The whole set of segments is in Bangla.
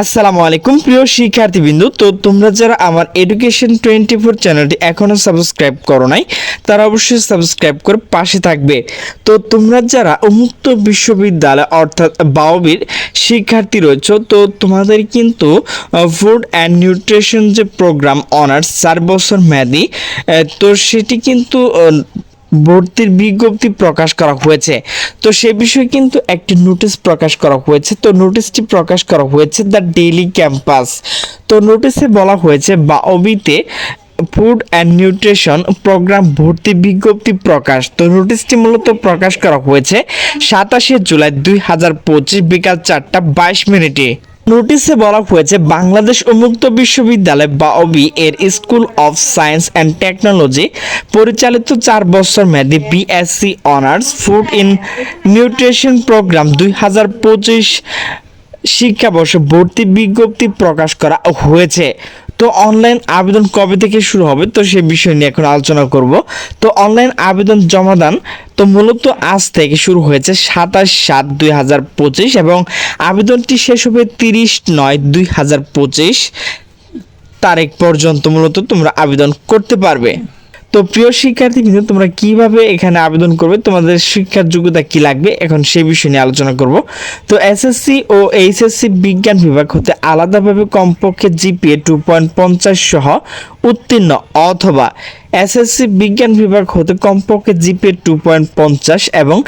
আসসালামু আলাইকুম, প্রিয় শিক্ষার্থীবৃন্দু। তো তোমরা যারা আমার এডুকেশন টোয়েন্টি ফোর চ্যানেলটি এখনও সাবস্ক্রাইব করো নাই, তারা অবশ্যই সাবস্ক্রাইব করে পাশে থাকবে। তো তোমরা যারা উন্মুক্ত বিশ্ববিদ্যালয় অর্থাৎ বাওবির শিক্ষার্থী রয়েছে, তো তোমাদের কিন্তু ফুড অ্যান্ড নিউট্রিশন যে প্রোগ্রাম অনার্স চার বছর মেয়াদি তো সেটি কিন্তু ভর্তির বিজ্ঞপ্তি প্রকাশ করা হয়েছে। তো সে বিষয়ে কিন্তু একটি নোটিশ প্রকাশ করা হয়েছে। তো নোটিশটি প্রকাশ করা হয়েছে দ্য ডেইলি ক্যাম্পাস। তো নোটিশে বলা হয়েছে, বা অবিতে ফুড অ্যান্ড নিউট্রিশন প্রোগ্রাম ভর্তি বিজ্ঞপ্তি প্রকাশ। তো নোটিশটি মূলত প্রকাশ করা হয়েছে সাতাশে জুলাই দুই হাজার পঁচিশ বিকাল চারটা বাইশ মিনিটে। নোটিশে বলা হয়েছে, বাংলাদেশ উন্মুক্ত বিশ্ববিদ্যালয় বা অবি এর school of science and technology পরিচালিত চার বছর মেয়াদী BSc honours food in nutrition programme দুই হাজার পঁচিশ শিক্ষাবর্ষে ভর্তি বিজ্ঞপ্তি প্রকাশ করা হয়েছে। তো অনলাইন আবেদন কবে থেকে শুরু হবে? তো সে বিষয় নিয়ে এখন আলোচনা করব। তো অনলাইন আবেদন জমাদান তো মূলত আজ থেকে শুরু হয়েছে সাতাশ সাত দুই হাজার পঁচিশ এবং আবেদনটি শেষ হবে তিরিশ নয় দুই হাজার পঁচিশ তারিখ পর্যন্ত মূলত তোমরা আবেদন করতে পারবে। তো প্রিয় শিক্ষার্থী কিন্তু তোমরা কীভাবে এখানে আবেদন করবে? তোমাদের শিক্ষার যোগ্যতা কি লাগবে? এখন সেই বিষয় নিয়ে আলোচনা করব। তো এসএসসি ও এইচএসসি বিজ্ঞান বিভাগ হতে আলাদাভাবে কমপক্ষে জিপিএ টু পয়েন্ট পঞ্চাশ সহ উত্তীর্ণ অথবা এসএসসি বিজ্ঞান বিভাগ হতে কমপক্ষে জিপিএ টু পয়েন্ট পঞ্চাশ এবং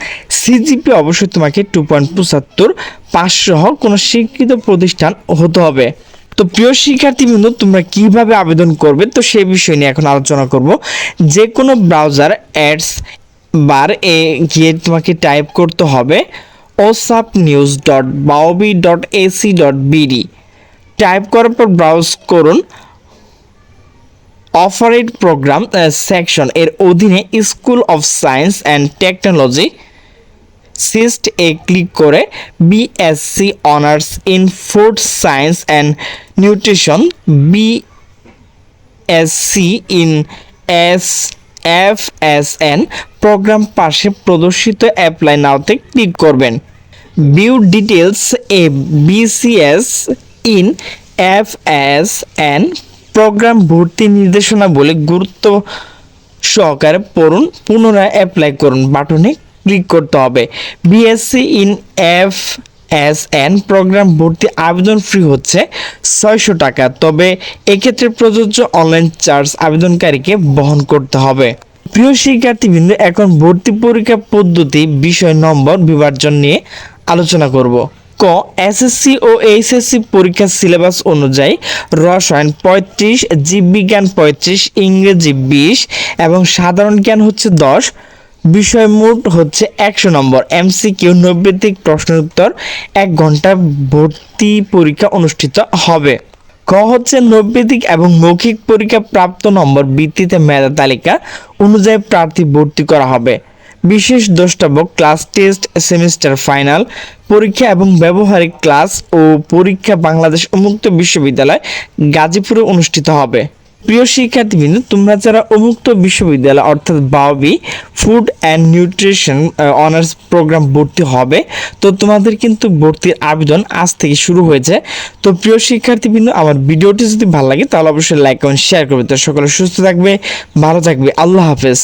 সিজিপি অবশ্যই তোমাকে টু পয়েন্ট পঁচাত্তর পাঁচ সহ কোনো স্বীকৃত প্রতিষ্ঠান হতে হবে। তো প্রিয় শিক্ষার্থীবৃন্দ, তোমরা কীভাবে আবেদন করবে? তো সেই বিষয় নিয়ে এখন আলোচনা করব। যে কোনো ব্রাউজার অ্যাডস বার এ গিয়ে তোমাকে টাইপ করতে হবে ওসাপ news dot বাওবি dot AC dot BD type করার পর ব্রাউজ করুন অফারেড প্রোগ্রাম সেকশন এর অধীনে school of science and technology cyst এ ক্লিক করে BSc honours in food science and nutrition BSc in S F S N programme পাশে প্রদর্শিত অ্যাপ্লাই নাওতে ক্লিক করবেন। View details A BCS in F S N programme ভর্তি নির্দেশনা বলে গুরুত্ব সহকারে পড়ুন, পুনরায় অ্যাপ্লাই করুন। বাটনে ক্লিক করতে হবে। BSc in F S N programme ভর্তি আবেদন ফ্রি হচ্ছে ছয়শো টাকা। তবে এক্ষেত্রে প্রযোজ্য অনলাইন চার্জ আবেদনকারীকে বহন করতে হবে। প্রিয় শিক্ষার্থীবৃন্দ, এখন ভর্তি পরীক্ষা পদ্ধতি, বিষয় নম্বর, বিভাজন নিয়ে আলোচনা করব। ক এসএসসি ও এইচএসসি পরীক্ষার সিলেবাস অনুযায়ী রসায়ন পঁয়ত্রিশ, জীববিজ্ঞান পঁয়ত্রিশ, ইংরেজি বিশ এবং সাধারণ জ্ঞান হচ্ছে দশ। বিষয় মোট হচ্ছে একশো নম্বর। এমসিকিউ নব্বই থেকে প্রশ্নের উত্তর এক ঘণ্টা ভর্তি পরীক্ষা অনুষ্ঠিত হবে। ক হচ্ছে নৈবেদিক এবং মৌখিক পরীক্ষা প্রাপ্ত নম্বর ভিত্তিতে মেধা তালিকা অনুযায়ী প্রার্থী ভর্তি করা হবে। বিশেষ দ্রষ্টব্য, ক্লাস টেস্ট সেমিস্টার ফাইনাল, পরীক্ষা এবং ব্যবহারিক ক্লাস ও পরীক্ষা বাংলাদেশ উন্মুক্ত বিশ্ববিদ্যালয় গাজীপুরে অনুষ্ঠিত হবে। প্রিয় শিক্ষার্থীবৃন্দ, তোমরা যারা উন্মুক্ত বিশ্ববিদ্যালয়, অর্থাৎ বাবি food and nutrition honours programme ভর্তি হবে, তো তোমাদের কিন্তু ভর্তির আবেদন আজ থেকে শুরু হয়েছে। তো প্রিয় শিক্ষার্থীবৃন্দ, আমার ভিডিওটি যদি ভালো লাগে, তাহলে অবশ্যই লাইক কমেন্ট শেয়ার করবে। তো সকলে সুস্থ থাকবে, ভালো থাকবে। আল্লাহ হাফেজ।